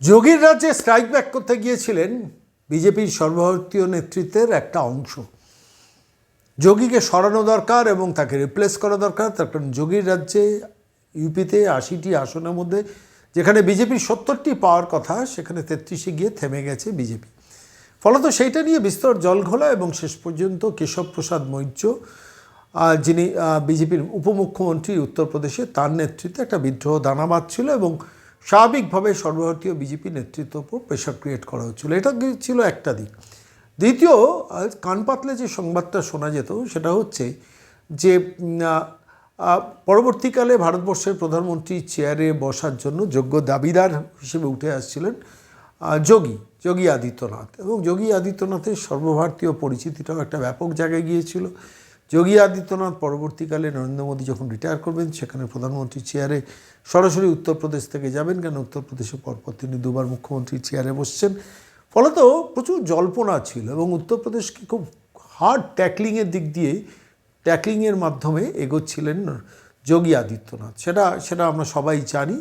যোগীর রাজ্যে strike back করতে গিয়েছিলেন বিজেপির সর্বভারতীয় নেতৃত্বের একটা অংশ। যোগীকে সরানো দরকার এবং তাকে রিপ্লেস করা দরকার। তার কারণ যোগীর রাজ্যে ইউপিতে আশিটি আসনের মধ্যে যেখানে বিজেপির সত্তরটি পাওয়ার কথা, সেখানে তেত্রিশে গিয়ে থেমে গেছে বিজেপি। ফলত সেইটা নিয়ে বিস্তর জলঘোলা এবং শেষ পর্যন্ত কেশব প্রসাদ মৌর্য যিনি বিজেপির উপমুখ্যমন্ত্রী উত্তরপ্রদেশে, তার নেতৃত্বে একটা বিদ্রোহ দানা বাঁধছিল এবং স্বাভাবিকভাবে সর্বভারতীয় বিজেপি নেতৃত্ব উপর প্রেশার ক্রিয়েট করা হচ্ছিল। এটা ছিল একটা দিক। দ্বিতীয় কান পাতলে যে সংবাদটা শোনা যেত সেটা হচ্ছে যে পরবর্তীকালে ভারতবর্ষের প্রধানমন্ত্রী চেয়ারে বসার জন্য যোগ্য দাবিদার হিসেবে উঠে আসছিলেন যোগী যোগী আদিত্যনাথ। এবং যোগী আদিত্যনাথের সর্বভারতীয় পরিচিতিটাও একটা ব্যাপক জায়গায় গিয়েছিল। যোগী আদিত্যনাথ পরবর্তীকালে নরেন্দ্র মোদী যখন রিটায়ার করবেন, সেখানে প্রধানমন্ত্রী চেয়ারে সরাসরি উত্তরপ্রদেশ থেকে যাবেন। কেন? উত্তরপ্রদেশে পরপর তিনি দুবার মুখ্যমন্ত্রী চেয়ারে বসছেন। ফলত প্রচুর জল্পনা ছিল এবং উত্তরপ্রদেশকে খুব হার্ড ট্যাকলিংয়ের দিক দিয়ে ট্যাকলিংয়ের মাধ্যমে এগোচ্ছিলেন যোগী আদিত্যনাথ। সেটা সেটা আমরা সবাই জানি।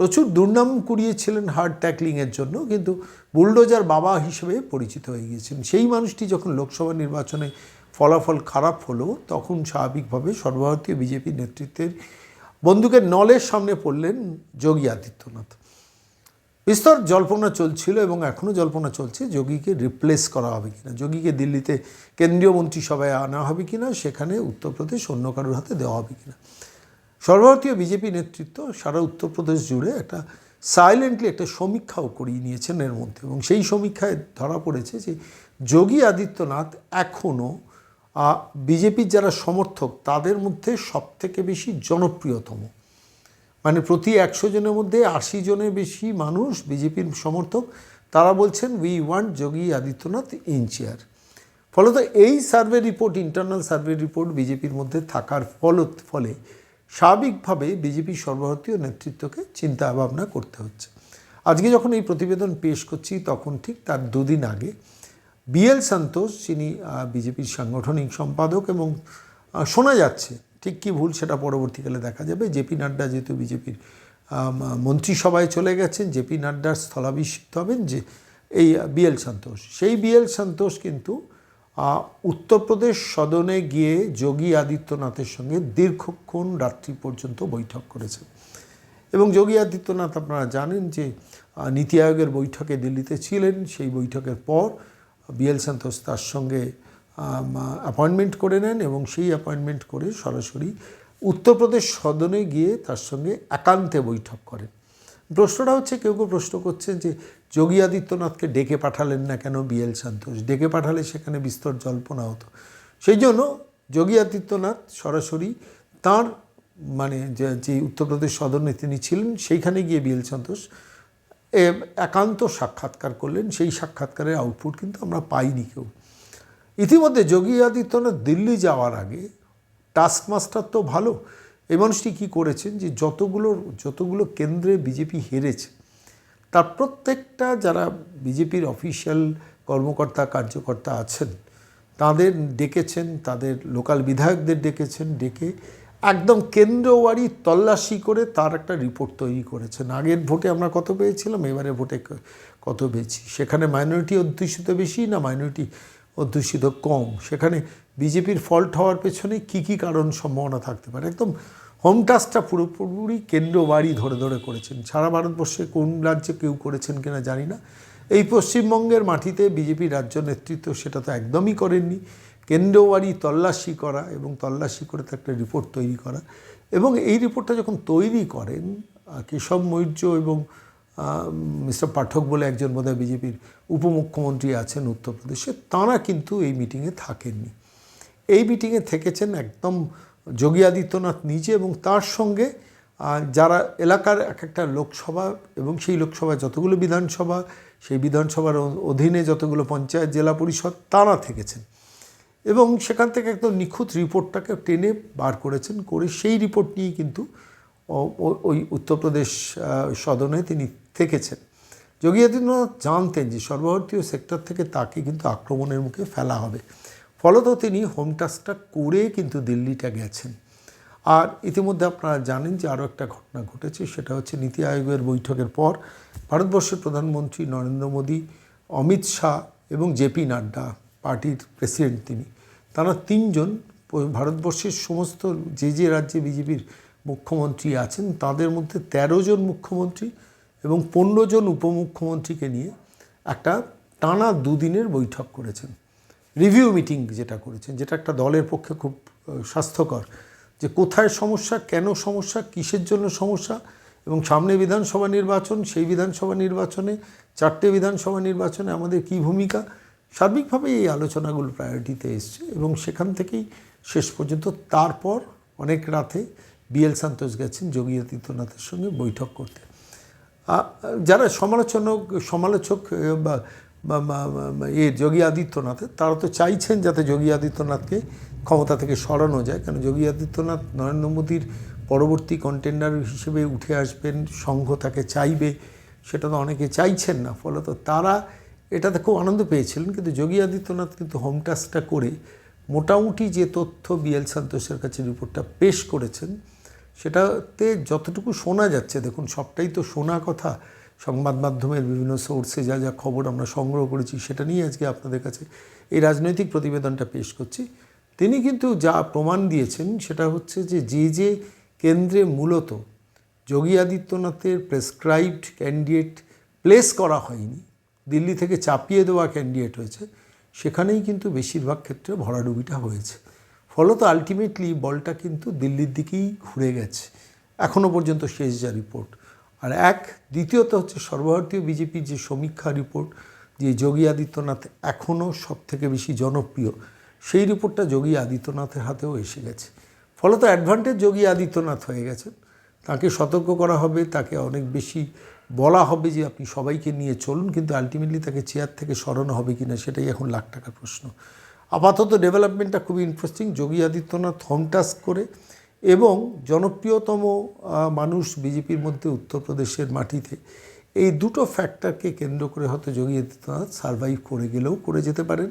প্রচুর দুর্নাম কুড়িয়েছিলেন হার্ড ট্যাকলিংয়ের জন্য, কিন্তু বুলডোজার বাবা হিসেবে পরিচিত হয়ে গিয়েছেন। সেই মানুষটি যখন লোকসভা নির্বাচনে ফলাফল খারাপ হলো, তখন স্বাভাবিকভাবে সর্বভারতীয় বিজেপি নেতৃত্বের বন্দুকের নলের সামনে পড়লেন যোগী আদিত্যনাথ। বিস্তর জল্পনা চলছিল এবং এখনও জল্পনা চলছে যোগীকে রিপ্লেস করা হবে কিনা। যোগীকে দিল্লিতে কেন্দ্রীয় মন্ত্রিসভায় আনা হবে কিনা, সেখানে উত্তরপ্রদেশ অন্য কারোর হাতে দেওয়া হবে কিনা। সর্বভারতীয় বিজেপি নেতৃত্ব সারা উত্তরপ্রদেশ জুড়ে একটা সাইলেন্টলি একটা সমীক্ষাও করিয়ে নিয়েছেন এর মধ্যে এবং সেই সমীক্ষায় ধরা পড়েছে যে যোগী আদিত্যনাথ এখনও বিজেপির যারা সমর্থক, তাদের মধ্যে সবথেকে বেশি জনপ্রিয়তম। মানে প্রতি একশো জনের মধ্যে আশি জনের বেশি মানুষ বিজেপির সমর্থক। তারা বলছেন we want Yogi Adityanath in chair ফলত এই survey report internal survey report বিজেপির মধ্যে থাকার ফল ফলে স্বাভাবিকভাবে বিজেপির সর্বভারতীয় নেতৃত্বকে চিন্তা ভাবনা করতে হচ্ছে। আজকে যখন এই প্রতিবেদন পেশ করছি, তখন ঠিক তার দুদিন আগে বিএল সন্তোষ, যিনি বিজেপির সাংগঠনিক সম্পাদক এবং শোনা যাচ্ছে, ঠিক কি ভুল সেটা পরবর্তীকালে দেখা যাবে। জেপি নাড্ডা যেহেতু বিজেপির মন্ত্রিসভায় চলে গেছেন জেপি নাড্ডার স্থলাভিষিক্ত হবেন যে, এই বিএল সন্তোষ। সেই বিএল সন্তোষ কিন্তু উত্তরপ্রদেশ সদনে গিয়ে যোগী আদিত্যনাথের সঙ্গে দীর্ঘক্ষণ রাত্রি পর্যন্ত বৈঠক করেছেন এবং যোগী আদিত্যনাথ আপনারা জানেন যে নীতি আয়োগের বৈঠকে দিল্লিতে ছিলেন, সেই বৈঠকের পর বিএল সন্তোষ তার সঙ্গে অ্যাপয়েন্টমেন্ট করে নেন এবং সেই অ্যাপয়েন্টমেন্ট করে সরাসরি উত্তরপ্রদেশ সদনে গিয়ে তার সঙ্গে একান্তে বৈঠক করেন। প্রশ্নটা হচ্ছে, কেউ কেউ প্রশ্ন করছেন যে, যোগী আদিত্যনাথকে ডেকে পাঠালেন না কেন বিএল সন্তোষ? ডেকে পাঠালে সেখানে বিস্তর জল্পনা হতো। সেই জন্য যোগী আদিত্যনাথ সরাসরি তার মানে যে উত্তরপ্রদেশ সদনে তিনি ছিলেন, সেইখানে গিয়ে বিএল সন্তোষ একান্ত সাক্ষাৎকার করলেন। সেই সাক্ষাৎকারের আউটপুট কিন্তু আমরা পাইনি কেউ। ইতিমধ্যে যোগী আদিত্যনাথ দিল্লি যাওয়ার আগে টাস্ক মাস্টার তো ভালো। এই মানুষটি কী করেছেন যে যতগুলো যতগুলো কেন্দ্রে বিজেপি হেরেছে, তার প্রত্যেকটা যারা বিজেপির অফিসিয়াল কর্মকর্তা, কার্যকর্তা আছেন, তাদের ডেকেছেন, তাদের লোকাল বিধায়কদের ডেকেছেন, ডেকে একদম কেন্দ্রওয়ারি তল্লাশি করে তার একটা রিপোর্ট তৈরি করেছেন। আগের ভোটে আমরা কত পেয়েছিলাম এবারে ভোটে কত পেয়েছি? সেখানে মাইনরিটি অধ্যুষিত বেশি না মাইনরিটি অধ্যুষিত কম? সেখানে বিজেপির ফল্ট হওয়ার পেছনে কী কী কারণ সম্ভাবনা থাকতে পারে? একদম হোম টাস্কটা পুরোপুরি কেন্দ্র বাড়ি ধরে ধরে করেছেন। সারা ভারতবর্ষে কোন রাজ্যে কেউ করেছেন কিনা জানি না। এই পশ্চিমবঙ্গের মাটিতে বিজেপির রাজ্য নেতৃত্ব সেটা তো একদমই করেননি। কেন্দ্রবাড়ি তল্লাশি করা এবং তল্লাশি করে তো একটা রিপোর্ট তৈরি করা এবং এই রিপোর্টটা যখন তৈরি করেন কেশব মৌর্য এবং মিস্টার পাঠক বলে একজন বোধহয় বিজেপির উপমুখ্যমন্ত্রী আছেন উত্তরপ্রদেশে, তাঁরা কিন্তু এই মিটিংয়ে থাকেননি। এই মিটিংয়ে থেকেছেন একদম যোগী আদিত্যনাথ নিজে এবং তার সঙ্গে যারা এলাকার এক একটা লোকসভা এবং সেই লোকসভায় যতগুলো বিধানসভা, সেই বিধানসভার অধীনে যতগুলো পঞ্চায়েত, জেলা পরিষদ, তারা থেকেছেন। এবং সেখান থেকে একদম নিখুঁত রিপোর্টটাকে টেনে বার করেছেন করে সেই রিপোর্ট নিয়েই কিন্তু ওই উত্তরপ্রদেশ সদনে তিনি থেকেছেন। যোগী আদিত্যনাথ জানতেন যে সর্বভারতীয় সেক্টর থেকে তাকে কিন্তু আক্রমণের মুখে ফেলা হবে। ফলত তিনি হোম টাস্কটা করে কিন্তু দিল্লিটা গেছেন। আর ইতিমধ্যে আপনারা জানেন যে আরও একটা ঘটনা ঘটেছে, সেটা হচ্ছে নীতি আয়োগের বৈঠকের পর ভারতবর্ষের প্রধানমন্ত্রী নরেন্দ্র মোদী, অমিত শাহ এবং জেপি নাড্ডা, পার্টির প্রেসিডেন্ট তিনি তারা তিনজন, ভারতবর্ষের সমস্ত যে যে রাজ্যে বিজেপির মুখ্যমন্ত্রী আছেন, তাদের মধ্যে তেরো জন মুখ্যমন্ত্রী এবং পনেরো জন উপমুখ্যমন্ত্রীকে নিয়ে একটা টানা দুদিনের বৈঠক করেছেন। রিভিউ মিটিং যেটা করেছেন, যেটা একটা দলের পক্ষে খুব স্বাস্থ্যকর, যে কোথায় সমস্যা, কেন সমস্যা, কিসের জন্য সমস্যা এবং সামনে বিধানসভা নির্বাচন, সেই বিধানসভা নির্বাচনে, চারটে বিধানসভা নির্বাচনে আমাদের কী ভূমিকা সার্বিকভাবে এই আলোচনাগুলো প্রায়োরিটিতে এসছে এবং সেখান থেকেই শেষ পর্যন্ত তারপর অনেক রাতে বিএল সান্তোষ গেছেন যোগী আদিত্যনাথের সঙ্গে বৈঠক করতে। যারা সমালোচনক, সমালোচক বা এ, যোগী আদিত্যনাথের, তারা তো চাইছেন যাতে যোগী আদিত্যনাথকে ক্ষমতা থেকে সরানো যায়, কেন যোগী আদিত্যনাথ, নরেন্দ্র মোদীর পরবর্তী কন্টেন্ডার হিসেবে উঠে আসবেন, সংঘ তাকে চাইবে, সেটা তো অনেকে চাইছেন না, ফলত তারা এটাতে খুব আনন্দ পেয়েছিলেন, কিন্তু যোগী আদিত্যনাথ কিন্তু হোম টাস্কটা করে মোটামুটি যে তথ্য বিএল সন্তোষের কাছে রিপোর্টটা পেশ করেছেন, সেটাতে যতটুকু শোনা যাচ্ছে, দেখুন সবটাই তো শোনা কথা, সংবাদ মাধ্যমের বিভিন্ন সোর্সে যা যা খবর আমরা সংগ্রহ করেছি, সেটা নিয়ে আজকে আপনাদের কাছে এই রাজনৈতিক প্রতিবেদনটা পেশ করছি। তিনি কিন্তু যা প্রমাণ দিয়েছেন, সেটা হচ্ছে যে যে যে কেন্দ্রে মূলত যোগী আদিত্যনাথের প্রেসক্রাইবড ক্যান্ডিডেট প্লেস করা হয়নি দিল্লি থেকে চাপিয়ে দেওয়া ক্যান্ডিডেট হয়েছে, সেখানেই কিন্তু বেশিরভাগ ক্ষেত্রে ভরাডুবিটা হয়েছে। ফলত আলটিমেটলি বলটা কিন্তু দিল্লির দিকেই ঘুরে গেছে। এখনও পর্যন্ত শেষ যা রিপোর্ট আর এক, দ্বিতীয়ত হচ্ছে সর্বভারতীয় বিজেপির যে সমীক্ষা রিপোর্ট যে যোগী আদিত্যনাথ এখনও সব থেকে বেশি জনপ্রিয়, সেই রিপোর্টটা যোগী আদিত্যনাথের হাতেও এসে গেছে। ফলত অ্যাডভান্টেজ যোগী আদিত্যনাথ হয়ে গেছেন। তাকে সতর্ক করা হবে, তাকে অনেক বেশি বলা হবে যে আপনি সবাইকে নিয়ে চলুন, কিন্তু আলটিমেটলি তাকে চেয়ার থেকে সরানো হবে কি না সেটাই এখন লাখ টাকার প্রশ্ন। আপাতত ডেভেলপমেন্টটা খুবই interesting Yogi Adityanath home task করে এবং জনপ্রিয়তম মানুষ বিজেপির মধ্যে উত্তরপ্রদেশের মাটিতে। এই দুটো ফ্যাক্টরকে কেন্দ্র করে হয়তো যোগী আদিত্যনাথ সার্ভাইভ করে গেলেও করে যেতে পারেন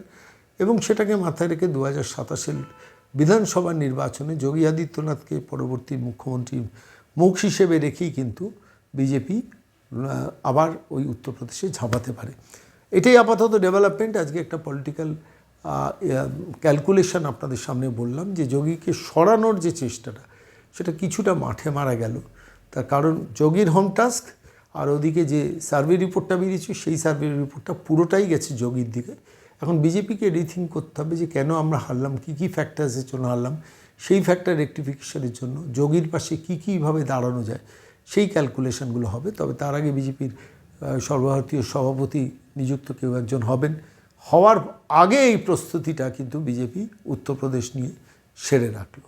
এবং সেটাকে মাথায় রেখে দু হাজার সাতাশের বিধানসভা নির্বাচনে যোগী আদিত্যনাথকে পরবর্তী মুখ্যমন্ত্রী মুখ হিসেবে রেখেই কিন্তু বিজেপি আবার ওই উত্তরপ্রদেশে ঝাঁপাতে পারে। এটাই আপাতত ডেভেলপমেন্ট আজকে একটা পলিটিক্যাল ক্যালকুলেশন আপনাদের সামনে বললাম যে যোগীকে সরানোর যে চেষ্টাটা, সেটা কিছুটা মাঠে মারা গেল। তার কারণ যোগীর হোম টাস্ক আর ওদিকে যে সার্ভে রিপোর্টটা বেরিয়েছে, সেই সার্ভে রিপোর্টটা পুরোটাই গেছে যোগীর দিকে। এখন বিজেপিকে রিথিঙ্ক করতে হবে যে কেন আমরা হারলাম, কী কী ফ্যাক্টার্সের জন্য হারলাম, সেই ফ্যাক্টর রেক্টিফিকেশনের জন্য যোগীর পাশে কী কীভাবে দাঁড়ানো যায়। সেই ক্যালকুলেশনগুলো হবে। তবে তার আগে বিজেপির সর্বভারতীয় সভাপতি নিযুক্ত কেউ একজন হবেন। হওয়ার আগে এই প্রস্তুতিটা কিন্তু বিজেপি উত্তরপ্রদেশ নিয়ে সেরে রাখল।